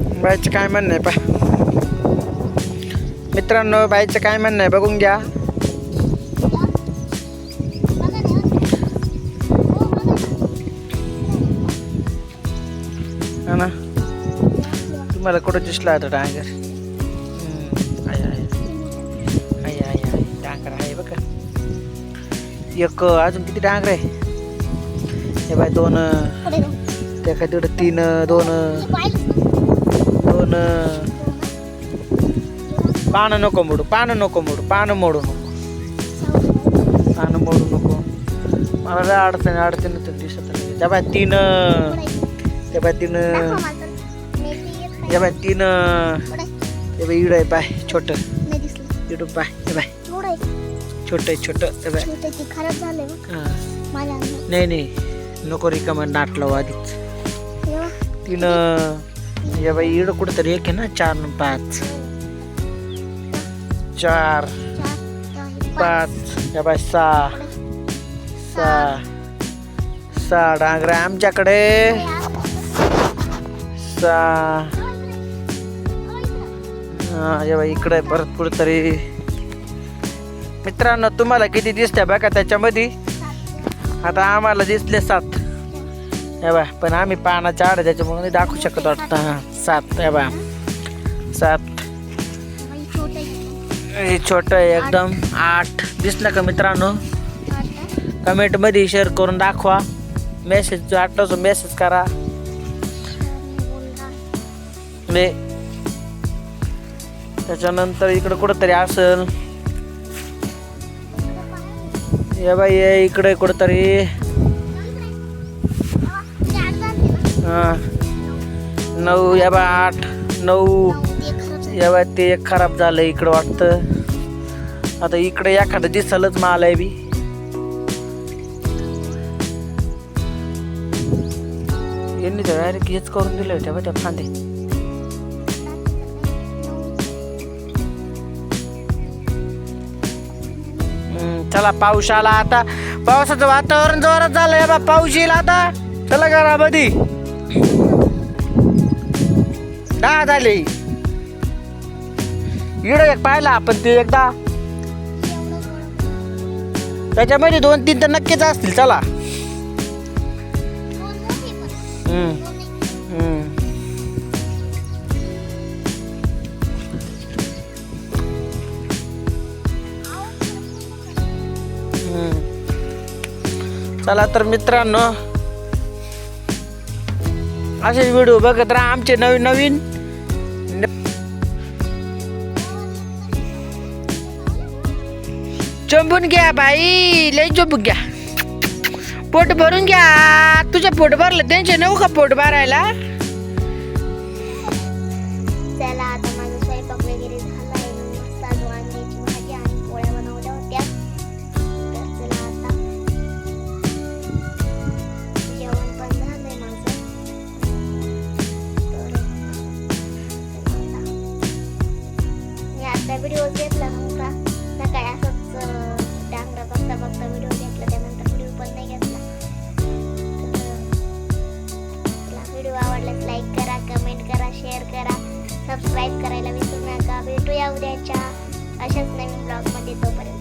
बाईचं काय म्हणणं आहे पा मित्रांनो बाईचं काय म्हणणं आहे बघून घ्या. हा ना? तुम्हाला कुठं दिसला आता डांगर? डांगर आहे बघा. एक अजून किती डांगर आहे? हे बाय दोन त्या काय तिकडं तीन दोन. दोन पानं नको मोडू पानं नको मोडू पानं मोडू नको. पानं मोडू नको. मला लय अडचण अडचण तर दिसत नाही. त्या बाय तीन त्या बाय तीन त्या बाय तीन ते बाय इड आहे पाय छोट. इडू पाय हे बाय. छोट आहे छोट ते बाय. नाही नाही नको रिकामा नाट आधीच तीन या बाई इड कुठंतरी एक आहे ना चार न पाच. चार पाच या बाई सहा. सहा. सहा डांगरे आमच्याकडे. सहा. हा या बाई इकडे परत कुठंतरी. मित्रांनो तुम्हाला किती दिसत्या बघा त्याच्यामध्ये? आता आम्हाला दिसले सात. हे बा पण आम्ही पानाच्या आड त्याच्यामुळे दाखवू शकत वाटतं. सात हे बा सात. हे छोटं आहे एकदम. आठ. दिसलं का मित्रांनो? कमेंटमध्ये शेअर करून दाखवा. मेसेज आठवतो मेसेज करा. त्याच्यानंतर इकडं कुठंतरी असेल. ये बाई ये इकडे कुठंतरी. नऊ या बा आठ नऊ. या बा ते एक खराब झालं इकडं वाटतं. आता इकडे एखादं दिसलंच माल आहे बी. यांनी तर डायरेक्ट हेच करून दिले होते बा त्या फांदे. चला पाऊस आला आता. पावसाचं वातावरण जोरात झालंय बा पाऊस येईल आता. चला घरामध्ये. दहा झाले. इड एक पाहिला आपण ते एकदा. त्याच्यामध्ये दोन तीन तर नक्कीच असतील चला. चला तर मित्रांनो असेच व्हिडिओ बघत राहा आमचे नवीन नवीन. चंपून घ्या बाई लय चंपून घ्या. पोट भरून घ्या. तुझं पोट भरलं त्यांचे नऊ का पोट भरायला? व्हिडिओ घेतला नव्हता. सकाळी असंच डांगरा बघता बघता व्हिडिओ घेतला. त्यानंतर व्हिडिओ पण नाही घेतला. व्हिडिओ आवडल्यास लाईक करा कमेंट करा शेअर करा. सबस्क्राईब करायला विसरू नका. भेटूया उद्याच्या अशाच नवीन ब्लॉगमध्ये तोपर्यंत.